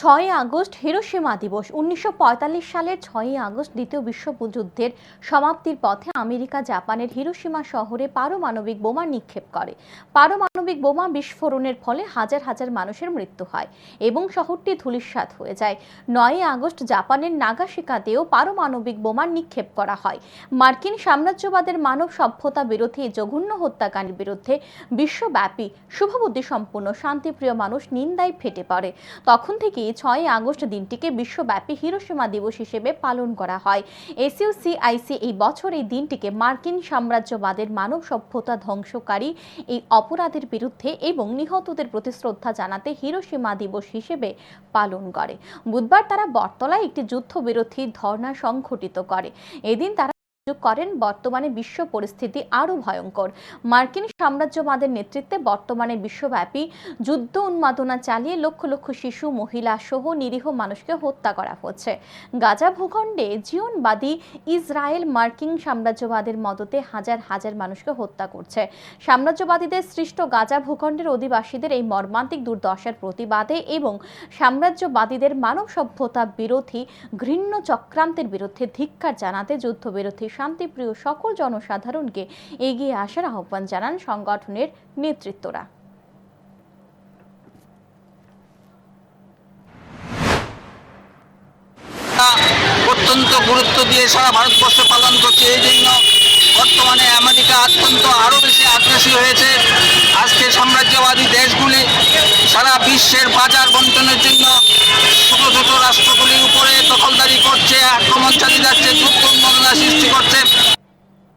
ছয়ই August Hiroshima দিবস। উনিশশো পঁয়তাল্লিশ সালের ছয়ই আগস্ট দ্বিতীয় বিশ্বযুদ্ধের সমাপ্তির পথে আমেরিকা জাপানের হিরোশিমা শহরে পারমাণবিক বোমা নিক্ষেপ করে। পারমাণবিক বোমা বিস্ফোরণের ফলে হাজার হাজার মানুষের মৃত্যু হয় এবং শহরটি ধূলিসাৎ হয়ে যায়। নয়ই আগস্ট জাপানের নাগাশিকাতেও পারমাণবিক বোমা নিক্ষেপ করা হয়। মার্কিন সাম্রাজ্যবাদের মানব সভ্যতা বিরোধী জঘন্য হত্যাকাণ্ডের বিরুদ্ধে বিশ্বব্যাপী শুভবুদ্ধি সম্পন্ন শান্তিপ্রিয় মানুষ নিন্দায় ফেটে পড়ে। তখন থেকেই ছয়ই আগস্ট দিনটিকে বিশ্বব্যাপী হিরোসীমা দিবস হিসেবে পালন করা হয়। এসইউসিআইসি এই বছর এই দিনটিকে মার্কিন সাম্রাজ্যবাদের মানব সভ্যতা ধ্বংসকারী, এই অপরাধের বিরুদ্ধে এবং নিহতদের প্রতি শ্রদ্ধা জানাতে হিরোসীমা দিবস হিসেবে পালন করে। বুধবার তারা বটতলায় একটি যুদ্ধবিরোধী ধর্ণা সংঘটিত করে। এদিন তারা করেন, বর্তমানে বিশ্ব পরিস্থিতি আরও ভয়ঙ্কর। মার্কিন সাম্রাজ্যবাদের নেতৃত্বে বর্তমানে বিশ্বব্যাপী যুদ্ধ উন্মাদনা চালিয়ে লক্ষ লক্ষ শিশু, মহিলা সহ নিরীহ মানুষকে হত্যা করা হচ্ছে। গাজা ভূখণ্ডে জীবনবাদী ইসরায়েল মার্কিন সাম্রাজ্যবাদের মদতে হাজার হাজার মানুষকে হত্যা করছে। সাম্রাজ্যবাদীদের সৃষ্ট গাজা ভূখণ্ডের অধিবাসীদের এই মর্মান্তিক দুর্দশার প্রতিবাদে এবং সাম্রাজ্যবাদীদের মানব সভ্যতা বিরোধী ঘৃণ্য চক্রান্তের বিরুদ্ধে ধিক্কার জানাতে যুদ্ধবিরোধী শান্তিপ্রিয় সকল জনসাধারণকে এগিয়ে আসার আহ্বান জানান সংগঠনের নেতৃত্বরা। অত্যন্ত গুরুত্ব দিয়ে সারা ভারতবর্ষে পালন করছে। এই জন্য বর্তমানে আমেরিকা অত্যন্ত আরও বেশি আগ্রাসী হয়েছে। আজকে সাম্রাজ্যবাদী দেশগুলি সারা বিশ্বের বাজার বন্টনের জন্য